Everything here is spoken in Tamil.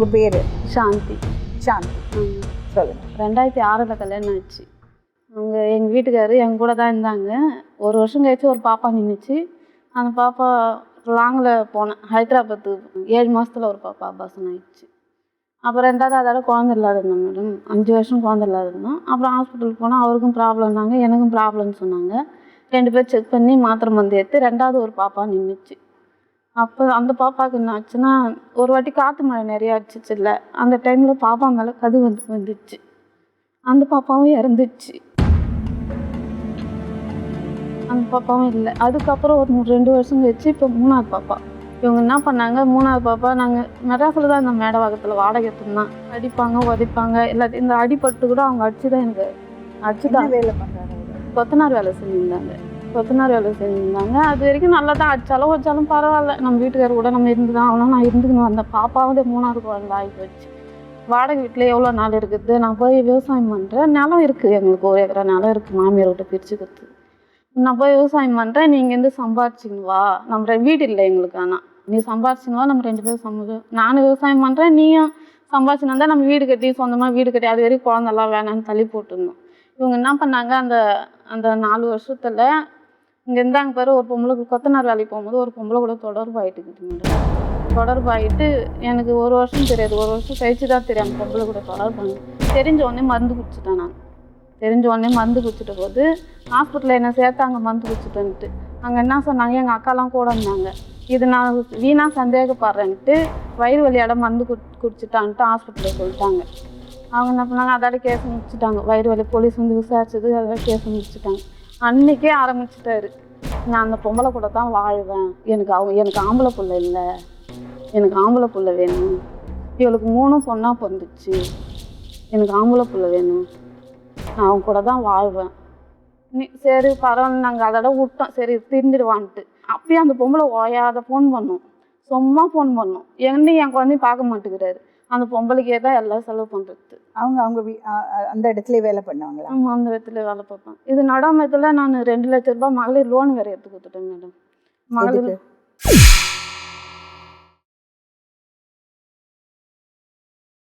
உங்க பேரு? சாந்தி. சாந்தி. ம். சொல்லுங்க. ரெண்டாயிரத்தி ஆறில் கல்யாணம் ஆச்சு அவங்க எங்கள் வீட்டுக்காரு எங்க கூட தான் இருந்தாங்க. ஒரு வருஷம் கழிச்சு ஒரு பாப்பா நின்றுச்சு அந்த பாப்பா லாங்கில் போனேன் ஹைதராபாத்துக்கு ஏழு மாசத்துல ஒரு பாப்பா அபாசன் ஆயிடுச்சு. அப்புறம் ரெண்டாவது அதோட குழந்தை இல்லாத இருந்தோம் மேடம். அஞ்சு வருஷம் குழந்தை இல்லாத இருந்தோம் அப்புறம் ஹாஸ்பிட்டலுக்கு போனால் அவருக்கும் ப்ராப்ளம்னாங்க எனக்கும் ப்ராப்ளம்னு சொன்னாங்க. ரெண்டு பேர் செக் பண்ணி மாத்திரை மருந்து எடுத்து ரெண்டாவது ஒரு பாப்பா நின்றுச்சு அப்போ அந்த பாப்பாவுக்கு என்ன ஆச்சுன்னா ஒரு வாட்டி காற்று மழை நிறைய அடிச்சிச்சு இல்லை. அந்த டைமில் பாப்பா மேலே கது வந்து வந்துச்சு. அந்த பாப்பாவும் இறந்துச்சு. அந்த பாப்பாவும் இல்லை. அதுக்கப்புறம் ஒரு ரெண்டு வருஷம் கழிச்சு இப்போ மூணாவது பாப்பா. இவங்க என்ன பண்ணாங்க மூணாவது பாப்பா நாங்கள் மெட்ராஸில் தான் இந்த மேடவாக்கத்தில் வாடகை எடுத்திருந்தோம் அடிப்பாங்க உதைப்பாங்க எல்லாத்தையும் இந்த அடிபட்டு கூட அவங்க அடிச்சு தான் எனக்கு அடிச்சு தான் வேலை அவரு? கொத்தனார் வேலை செஞ்சுருந்தாங்க. கொத்தனார் வேலை செஞ்சுருந்தாங்க. அது வரைக்கும் நல்லா தான் அடிச்சாலும் வச்சாலும் பரவாயில்ல. நம்ம வீட்டுக்காரர் கூட நம்ம இருந்து தான் ஆகணும். நான் இருந்துக்கணும். வந்தேன் பாப்பாவோட மூணாவது குழந்தை ஆகி போச்சு. வாடகை வீட்டில் எவ்வளோ நாள் இருக்குது? நான் போய் விவசாயம் பண்ணுறேன் நிலம் இருக்குது எங்களுக்கு ஒரு ஏக்கரா நிலம் இருக்குது மாமியார் விட்டு பிரித்து கொடுத்து. நான் போய் விவசாயம் பண்ணுறேன் நீங்கள் வந்து சம்பாரிச்சின்னு வா. நம்ம வீடு இல்லை எங்களுக்கு ஆனால் நீ சம்பாரிச்சின்னு வா. நம்ம ரெண்டு பேரும் சம்மதி நானும் விவசாயம் பண்ணுறேன் நீயும் சம்பாரிச்சின்னு வந்தால் நம்ம வீடு கட்டி சொந்தமாக வீடு கட்டி அது வரைக்கும் குழந்தெல்லாம் வேணாம்னு தள்ளி போட்டுருந்தோம். இவங்க என்ன பண்ணாங்க? அந்த அந்த நாலு வருஷத்தில் இங்கே இருந்தாங்க பாரு ஒரு பொம்பளை கொத்தனார் வேலைக்கு போகும்போது ஒரு பொம்பளை கூட தொடர்பு ஆகிட்டுக்குது தொடர்பு ஆகிட்டு எனக்கு ஒரு வருஷம் தெரியாது ஒரு வருஷம் கழிச்சு தான் தெரியும் அந்த பொம்பளை கூட தொடர்பு தெரிஞ்ச உடனே மருந்து குடிச்சிட்டேன் நான். தெரிஞ்ச உடனே மருந்து குடிச்சிட்ட போது ஹாஸ்பிட்டலில் என்ன சேர்த்தாங்க மருந்து குடிச்சிட்டேன்ட்டு. அங்கே என்ன சொன்னாங்க எங்கள் அக்காலாம் கூட இருந்தாங்க. இது நான் வீணாக சந்தேகப்படுறேன்ட்டு வயிறு வழியாட மருந்து குடி குடிச்சிட்டான்ட்டு ஹாஸ்பிட்டலில் சொல்லிட்டாங்க. அவங்க என்ன பண்ணாங்க அதோட கேஸ் முடிச்சுட்டாங்க. வயிறு வலி போலீஸ் வந்து விசாரிச்சது அதோட கேஸ் முடிச்சுட்டாங்க. அன்னைக்கே ஆரம்பிச்சிட்டாரு. நான் அந்த பொம்பளை கூட தான் வாழ்வேன். எனக்கு அவங்க எனக்கு ஆம்பளை புள்ள இல்லை. எனக்கு ஆம்பளை புள்ள வேணும். இவளுக்கு மூணும் பொண்ணாக பிறந்துச்சு. எனக்கு ஆம்பளை புள்ள வேணும். நான் அவங்க கூட தான் வாழ்வேன். நீ சரி பரவாயில்ல நாங்கள் அதோட விட்டோம். சரி திருந்திடுவான்ட்டு. அப்பயும் அந்த பொம்பளை ஓயாத ஃபோன் பண்ணோம். சும்மா ஃபோன் பண்ணோம். என்னையும் என் குழந்தையும் பார்க்க மாட்டேங்கிறாரு. அந்த பொம்பளைக்கே தான் எல்லாம் செலவு பண்ணுறது அவங்க அவங்க அந்த இடத்துல வேலை பண்ணுவாங்களா? ஆமாம் அந்த விதத்தில் வேலை பார்ப்பேன் இது நடாமத்தில் நான் ரெண்டு லட்ச ரூபாய் மகளிர் லோன் வேறு எடுத்து கொடுத்துட்டேன் மேடம் மகளிர்?